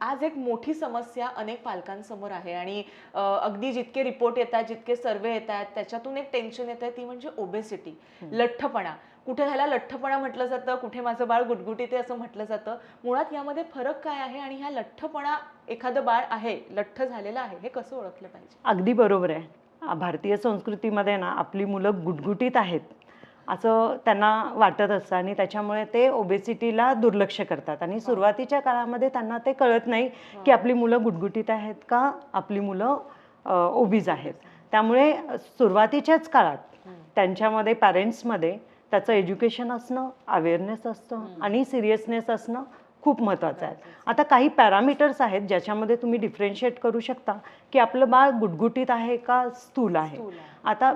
आज एक मोठी समस्या अनेक पालकांसमोर आहे आणि अगदी जितके रिपोर्ट येतात जितके सर्वे येत आहेत त्याच्यातून एक टेन्शन येत आहे ती म्हणजे ओबेसिटी लठ्ठपणा. कुठे ह्याला लठ्ठपणा म्हटलं जातं कुठे माझं बाळ गुटगुटीत आहे असं म्हटलं जातं. मुळात यामध्ये फरक काय आहे आणि ह्या लठ्ठपणा एखादं बाळ आहे लठ्ठ झालेलं आहे हे कसं ओळखलं पाहिजे? अगदी बरोबर आहे. भारतीय संस्कृतीमध्ये ना आपली मुलं गुटगुटीत आहेत. असं त्यांना वाटत असतं आणि त्याच्यामुळे ते ओबेसिटीला दुर्लक्ष करतात. आणि सुरुवातीच्या काळामध्ये त्यांना ते कळत नाही की आपली मुलं गुटगुटीत आहेत का आपली मुलं ओबीज आहेत. त्यामुळे सुरुवातीच्याच काळात त्यांच्यामध्ये पॅरेंट्समध्ये त्याचं एज्युकेशन असणं अवेअरनेस असणं आणि सिरियसनेस असणं खूप महत्त्वाचं आहे. आता काही पॅरामीटर्स आहेत ज्याच्यामध्ये तुम्ही डिफरेन्शिएट करू शकता की आपलं बाळ गुटगुटीत आहे का स्थूल आहे. आता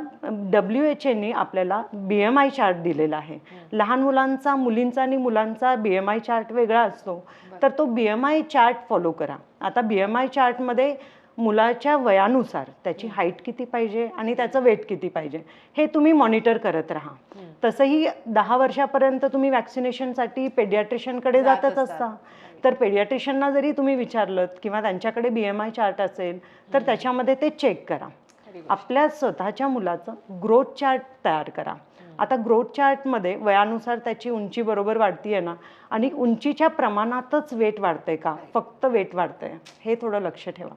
डब्ल्यू एच एने आपल्याला बी एम आय चार्ट दिलेला आहे. लहान मुलांचा मुलींचा आणि मुलांचा बी एम आय चार्ट वेगळा असतो. तर तो B M I chart follow करा. आता बी एम आय चार्टमध्ये मुलाच्या वयानुसार त्याची हाईट किती पाहिजे आणि त्याचं वेट किती पाहिजे हे तुम्ही मॉनिटर करत राहा. तसंही दहा वर्षापर्यंत तुम्ही वॅक्सिनेशनसाठी पेडियाट्रिशियनकडे जात जातच. असता. तर पेडियाट्रिशियनना जरी तुम्ही विचारलं किंवा त्यांच्याकडे बी एम आय चार्ट असेल तर त्याच्यामध्ये ते चेक करा. आपल्या स्वतःच्या मुलाचं ग्रोथ चार्ट तयार करा. आता ग्रोथ चार्टमध्ये वयानुसार त्याची उंची बरोबर वाढतीये ना आणि उंचीच्या प्रमाणातच वेट वाढतंय का? फक्त वेट वाढतंय. हे थोडं लक्ष ठेवा.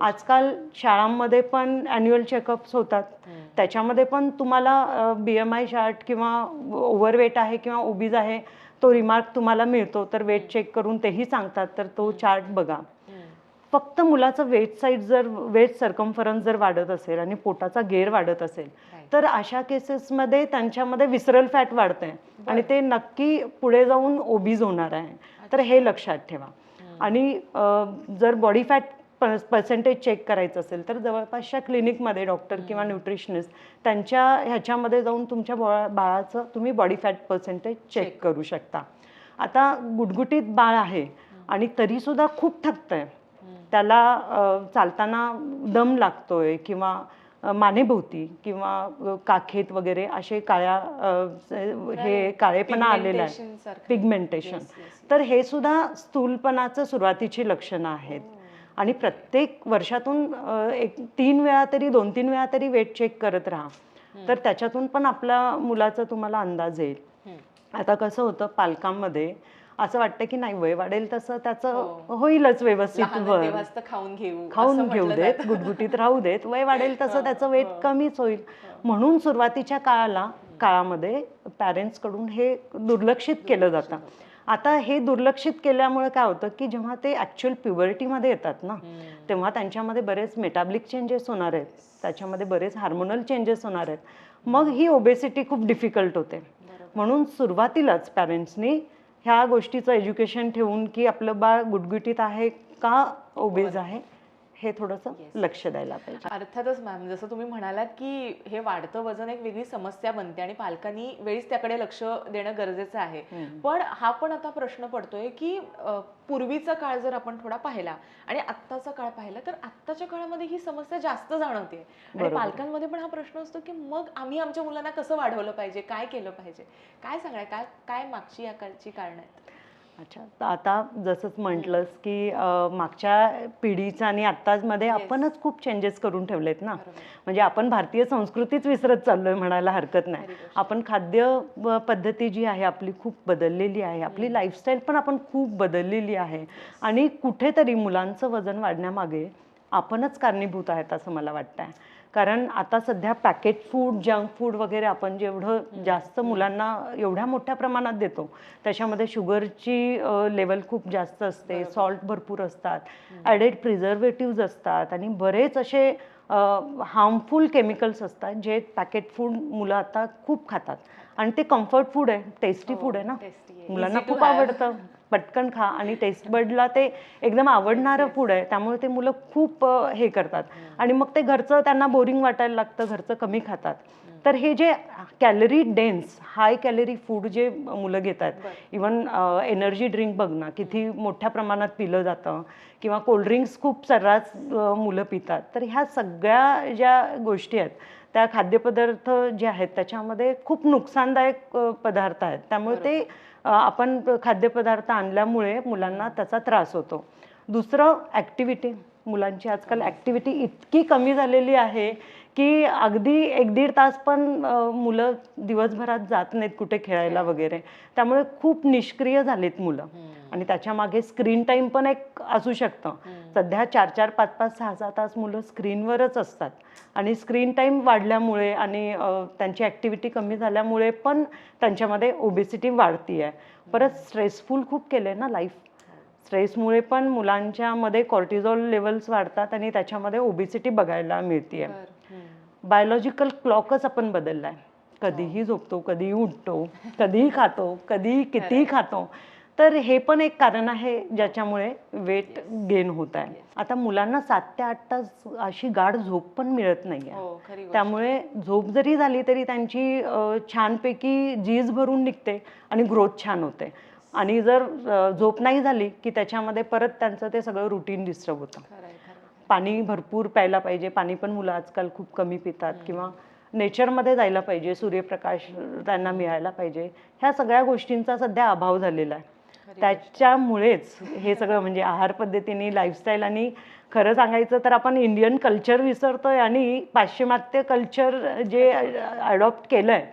आजकाल शाळांमध्ये पण ॲन्युअल चेकअप्स होतात. त्याच्यामध्ये पण तुम्हाला बी एम आय चार्ट किंवा ओव्हरवेट आहे किंवा ओबीज आहे तो रिमार्क तुम्हाला मिळतो. तर वेट चेक करून तेही सांगतात. तर तो चार्ट बघा. फक्त मुलाचं वेट साईड जर वेट सर्कम्फरन्स जर वाढत असेल आणि पोटाचा गेर वाढत असेल. तर अशा केसेसमध्ये त्यांच्यामध्ये विसरल फॅट वाढतंय. आणि ते नक्की पुढे जाऊन ओबीज होणार आहे. तर हे लक्षात ठेवा. आणि जर बॉडी फॅट पर्सेंटेज चेक करायचं असेल तर जवळपासच्या क्लिनिकमध्ये डॉक्टर किंवा न्यूट्रिशनिस्ट त्यांच्या ह्याच्यामध्ये जाऊन तुमच्या बा बाळाचं तुम्ही बॉडी फॅट पर्सेंटेज चेक करू शकता. आता गुटगुटीत बाळ आहे आणि तरीसुद्धा खूप थकतंय. त्याला अ, चालताना दम लागतोय किंवा मानेभोवती किंवा काखेत वगैरे असे काळ्या हे काळेपणा आलेला आहे. पिगमेंटेशन. तर हे सुद्धा स्थूलपणाचं सुरुवातीची लक्षणं आहेत. आणि प्रत्येक वर्षातून एक तीन वेळा तरी दोन तीन वेळा तरी वेट चेक करत राहा. तर त्याच्यातून पण आपल्या मुलाचा तुम्हाला अंदाज येईल. आता कसं होतं पालकांमध्ये असं वाटतं की नाही वय वाढेल तसं त्याचं होईलच व्यवस्थित खाऊन घेऊ खाऊन घेऊ देत. गुटगुटीत राहू देत वय वाढेल तसं त्याचं वेट कमीच होईल. म्हणून सुरुवातीच्या काळाला काळामध्ये parents कडून हे दुर्लक्षित केलं जातं. आता हे दुर्लक्षित केल्यामुळे काय होतं की जेव्हा ते ॲक्च्युअल प्युबर्टीमध्ये येतात ना तेव्हा त्यांच्यामध्ये बरेच मेटाबलिक चेंजेस होणार आहेत. त्याच्यामध्ये बरेच हार्मोनल चेंजेस होणार आहेत. मग ही ओबेसिटी खूप डिफिकल्ट होते. म्हणून सुरुवातीलाच पॅरेंट्सनी ह्या गोष्टीचं एज्युकेशन ठेवून की आपलं बाळ गुटगुटीत आहे का ओबेज आहे? हे थोडंसं लक्ष द्यायला पाहिजे. अर्थातच मॅम जसं तुम्ही म्हणालात की हे वाढतं वजन एक वेगळी समस्या बनते आणि पालकांनी वेळीच त्याकडे लक्ष देणं गरजेचं आहे. पण हा पण आता प्रश्न पडतोय की पूर्वीचा काळ जर आपण थोडा पाहिला आणि आत्ताचा काळ पाहिला तर आत्ताच्या काळामध्ये ही समस्या जास्त जाणवते. आणि. पालकांमध्ये पण हा प्रश्न असतो की मग आम्ही आमच्या मुलांना कसं वाढवलं पाहिजे? काय केलं पाहिजे? काय सांगणार काय काय मागची या काळची कारण आहेत? अच्छा. तर आता जसंच म्हटलंस की अं, मागच्या पिढीचा आणि आत्तामध्ये आपणच खूप चेंजेस करून ठेवलेत ना. म्हणजे आपण भारतीय संस्कृतीच विसरत चाललोय म्हणायला हरकत नाही. आपण खाद्य पद्धती जी आहे आपली खूप बदललेली आहे. आपली लाईफस्टाईल पण आपण खूप बदललेली आहे. आणि कुठेतरी मुलांचं वजन वाढण्यामागे आपणच कारणीभूत आहेत असं मला वाटतंय. कारण आता सध्या पॅकेट फूड जंक फूड वगैरे आपण जेवढं जास्त मुलांना एवढ्या मोठ्या प्रमाणात देतो त्याच्यामध्ये शुगरची लेवल खूप जास्त असते सॉल्ट भरपूर असतात ॲडेड प्रिझर्वेटिव्ज असतात आणि बरेच असे हार्मफुल केमिकल्स असतात जे पॅकेट फूड मुलं आता खूप खातात. आणि ते कम्फर्ट फूड आहे टेस्टी फूड आहे ना. मुलांना खूप. आवडतं. पटकन खा आणि टेस्ट बडला ते एकदम आवडणारं फूड आहे. त्यामुळे ते मुलं खूप हे करतात. आणि मग ते घरचं त्यांना बोरिंग वाटायला लागतं घरचं कमी खातात. तर हे जे calorie dense high calorie food जे मुलं घेतात इवन एनर्जी ड्रिंक बघ ना किती मोठ्या प्रमाणात पिलं जातं किंवा कोल्ड्रिंक्स खूप सर्रास मुलं पितात. तर ह्या सगळ्या ज्या गोष्टी आहेत त्या खाद्यपदार्थ जे आहेत त्याच्यामध्ये खूप नुकसानदायक पदार्थ आहेत. त्यामुळे ते आपण खाद्यपदार्थ आणल्यामुळे मुलांना त्याचा त्रास होतो. दुसरं ॲक्टिव्हिटी. मुलांची आजकाल ॲक्टिव्हिटी इतकी कमी झालेली आहे की अगदी एक दीड तास पण मुलं दिवसभरात जात नाहीत कुठे खेळायला वगैरे. त्यामुळे खूप निष्क्रिय झालीत मुलं. आणि त्याच्यामागे स्क्रीन टाईम पण एक असू शकतं. सध्या चार चार पाच पाच सहा सहा तास मुलं स्क्रीनवरच असतात. आणि स्क्रीन टाईम वाढल्यामुळे आणि त्यांची ॲक्टिव्हिटी कमी झाल्यामुळे पण त्यांच्यामध्ये ओबेसिटी वाढती आहे परत स्ट्रेसफुल खूप केलं ना लाईफ. स्ट्रेसमुळे पण मुलांच्या मध्ये कॉर्टिझॉल लेवल्स वाढतात आणि त्याच्यामध्ये ओबेसिटी बघायला मिळते बायोलॉजिकल क्लॉकच आपण बदललाय. कधीही झोपतो कधीही उठतो कधीही खातो कधीही कितीही खातो. तर हे पण एक कारण आहे ज्याच्यामुळे वेट गेन होत आहे. आता मुलांना सात ते आठ तास अशी गाढ झोप पण मिळत नाही आहे हो. त्यामुळे झोप जरी झाली तरी त्यांची छानपैकी झीज भरून निघते आणि ग्रोथ छान होते. आणि जर झोप नाही झाली की त्याच्यामध्ये परत त्यांचं ते सगळं रुटीन डिस्टर्ब होतं. पाणी भरपूर प्यायला पाहिजे. पाणी पण मुलं आजकाल खूप कमी पितात किंवा नेचरमध्ये जायला पाहिजे. सूर्यप्रकाश त्यांना मिळायला पाहिजे. ह्या सगळ्या गोष्टींचा सध्या अभाव झालेला आहे. त्याच्यामुळेच हे सगळं म्हणजे आहार पद्धतीने लाईफस्टाईल आणि खरं सांगायचं तर आपण इंडियन कल्चर विसरतोय आणि पाश्चिमात्य कल्चर जे अडॉप्ट केलंय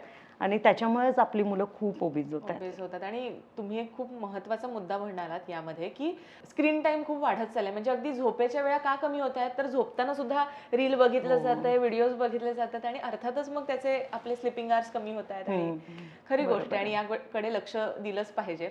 आणि त्याच्यामुळेच आपली मुलं खूप ओबीज होत आहेत Obese होतात. आणि तुम्ही एक खूप महत्त्वाचा मुद्दा म्हणालात यामध्ये की स्क्रीन टाइम खूप वाढत चाललाय. म्हणजे अगदी झोपेच्या वेळा का कमी होत आहेत? तर झोपताना सुद्धा रील बघितलं जात आहे व्हिडिओज बघितले जातात आणि अर्थातच मग त्याचे आपले स्लिपिंग आवर्स कमी होत आहेत. आणि खरी गोष्ट आहे आणि याकडे लक्ष दिलंच पाहिजे.